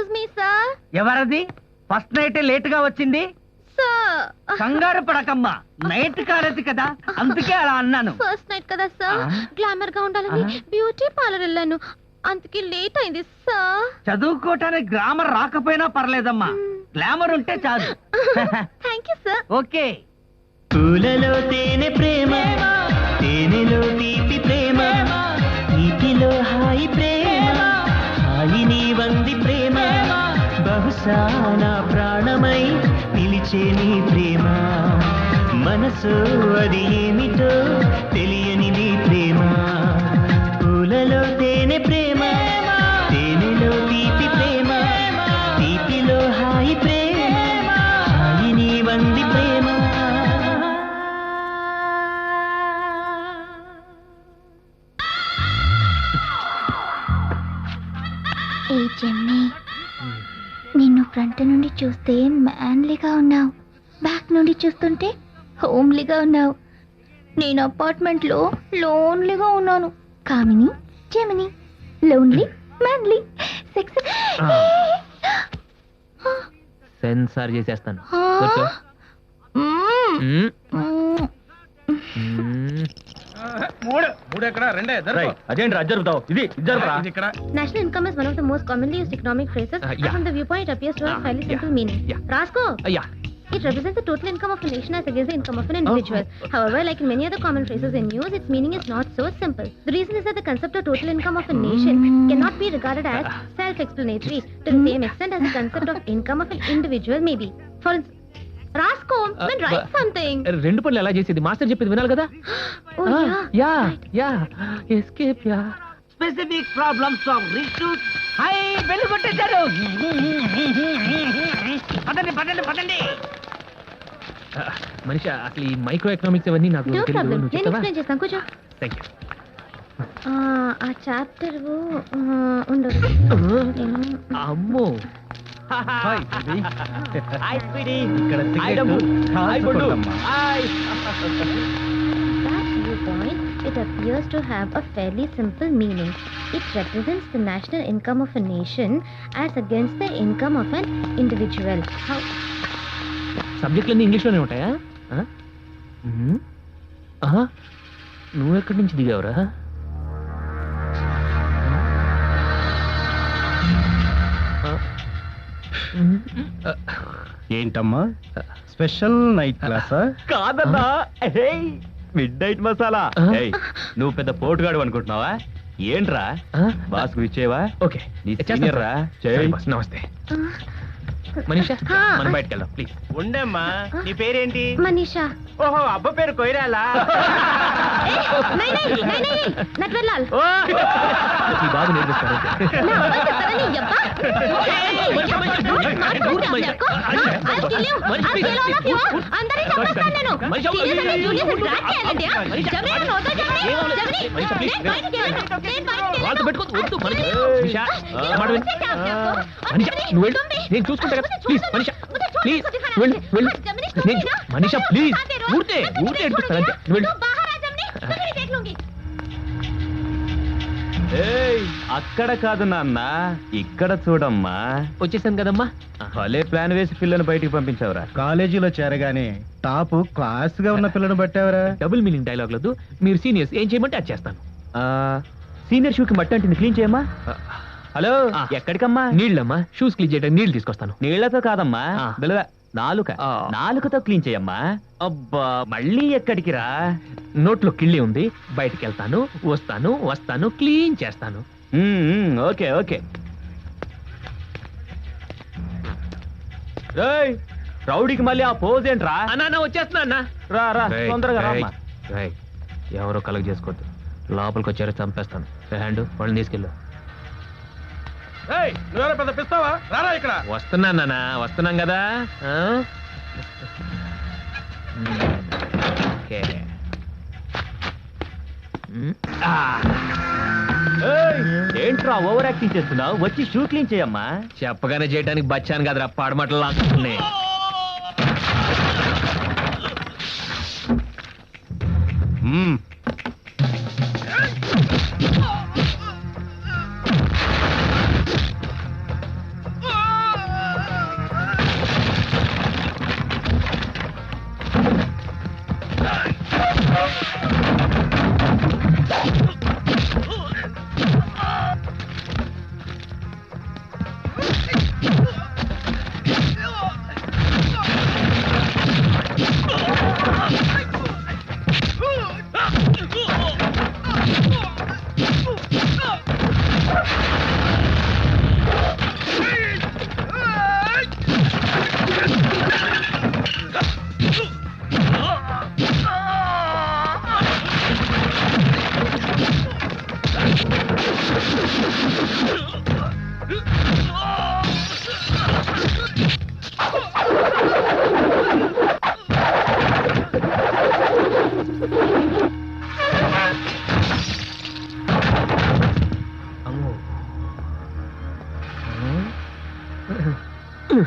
Excuse me sir ఎవరది? First night లేట్గా వచ్చింది? సార్ కంగారు పడకమ్మా. నైట్ కాలేదు కదా. అందుకే అలా అన్నాను. ఫస్ట్ నైట్ కదా సార్? గ్లామర్గా ఉండాలని? బ్యూటీ పార్లర్ వెళ్ళాను. అందుకే లేట్ అయింది సార్ చదువుకోవటానికి గ్రామర్ రాకపోయినా పర్లేదమ్మా. గ్లామర్ ఉంటే చాలు. థ్యాంక్ యూ సార్ ఓకే పూలలో తేనె బహుశా నా ప్రాణమై నిలిచే నీ ప్రేమ. మనసు అది ఏమిటో తెలియని నీ ప్రేమ. పూలలో తేనె ప్రేమ తేనెలో తీపి ప్రేమ తీపిలో హాయి ప్రేమ హాయిని వంది ప్రేమ. ఏ చెన్నీ నిన్ను ఫ్రంట్ నుండి చూస్తే మ్యాన్లీగా ఉన్నావు. బ్యాక్ నుండి చూస్తుంటే హోమ్లీగా ఉన్నావు. నేను అపార్ట్మెంట్లో లోన్లీగా ఉన్నాను. Kamini Gemini lonely manly sex censor చేసేస్తాను. మూడు మూడు ఎక్కడ రెండే రేయ్, అదేంటి రా జరుపుతావు ఇది ఇది జరుపురా ఇది ఇక్కడ National income is one of the most commonly used economic phrases, Uh, and yeah. from the viewpoint it appears to have Uh, fairly yeah. simple meaning. Yeah. Rasko, అయ్యా it represents the total income of a nation as against the income of an individual. However, like in many other common phrases in use, its meaning is not so simple. The reason is that the concept of total income of a nation cannot be regarded as self-explanatory to the same extent as the concept of income of an individual may be. For instance, Write but- something. రెండు పనులు ఎలా చేసేది? Master చెప్పేది వినాలి కదా? yeah. Yeah. Yeah escape yeah. Specific problems of రిసూట్ high bell కొట్టేశారు. పదండి పదండి పదండి. మనిషి అసలు ఈ మైక్రో ఎకనామిక్స్ అవన్నీ నాకు తెలియదు కూర్చో. థ్యాంక్ యూ ఆ చాప్టర్ ఉండదు. అమ్మో. హాయ్ ఇది. హాయ్ స్వీటీ ఇక్కడ హాయ్ cigarette డబ్బు hi Boddu కాల్చకూడదమ్మా. Hi That viewpoint, it appears to have a fairly simple meaning. It represents the national income of a nation as against the income of an individual. How? సబ్జెక్టులన్నీ ఇంగ్లీష్లోనే ఉంటాయా ఆ? మ్మ్. ఆహా. నువ్వు ఎక్కడి నుంచి దిగావురా ఏంటమ్మా? స్పెషల్ నైట్ క్లాసా? కాదన్నా. Midnight masala. నువ్వు పెద్ద పోటుగాడు అనుకుంటున్నావా? ఏంట్రా? బాస్ ఇచ్చేవా? ఓకే. నీ. రా? నమస్తే. మనీషా మనం బయటకు వెళ్దాం ప్లీజ్ ఉండమ్మా నీ పేరేంటి? మనీషా. ఓహో అబ్బ పేరు కొయిరాలా? నట్వెల్లాల్ వాళ్ళతో పెట్టుకోవద్దు వద్దు నేను చూసుకుంటా కదా ప్లీజ్ ప్లీజ్ వెళ్ళు ప్లీజ్ ఊరితే ఊరితే వెళ్ళు. అక్కడ కాదు నాన్న ఇక్కడ చూడమ్మా. వచ్చేసాను కదమ్మా. భలే ప్లాన్ వేసి పిల్లని బయటికి పంపించావరా. కాలేజీలో చేరగానే టాప్ క్లాస్గా ఉన్న పిల్లని పట్టావరా? డబుల్ మీనింగ్ డైలాగ్ లదు మీరు సీనియర్స్ ఏం చేయమంటే అది చేస్తాను. సీనియర్ షూకి మట్టి అంటుంది క్లీన్ చేయమ్మా. హలో. ఎక్కడికమ్మా? నీళ్ళమ్మా? షూస్ క్లీన్ చేయడానికి నీళ్ళు తీసుకొస్తాను. నీళ్ళతో కాదమ్మా. ఆ. బిలవ నాలుక. నాలుకతో క్లీన్ చేయమ్మా. అబ్బా. మళ్ళీ ఎక్కడికి రా? నోట్లో కిళ్ళి ఉంది. బయటికి వెళ్తాను వస్తాను వస్తాను క్లీన్ చేస్తాను. Okay okay. రేయ్, రౌడీకి మళ్ళీ ఆ పోజ్ ఏంట్రా? అన్నా వచ్చేస్తున్నా అన్న. రా రా తొందరగా ఎవరో కలెక్ట్ చేసుకోవద్దు. లోపలికి వచ్చారో చంపేస్తాను. హ్యాండ్ వాళ్ళని తీసుకెళ్ళు. నువ్వెవరో పెద్ద పిస్తావా? రారా ఇక్కడ. వస్తున్నా నాన్న వస్తున్నాం కదా. ఆ? ఓకే. ఆ. ఏంట్రా ఓవర్ యాక్టింగ్ చేస్తున్నావు? వచ్చి షూ క్లీన్ చేయమ్మా. చెప్పగానే చేయడానికి బచ్చాను కదరా పాడమటలు లాక్కున్నాయి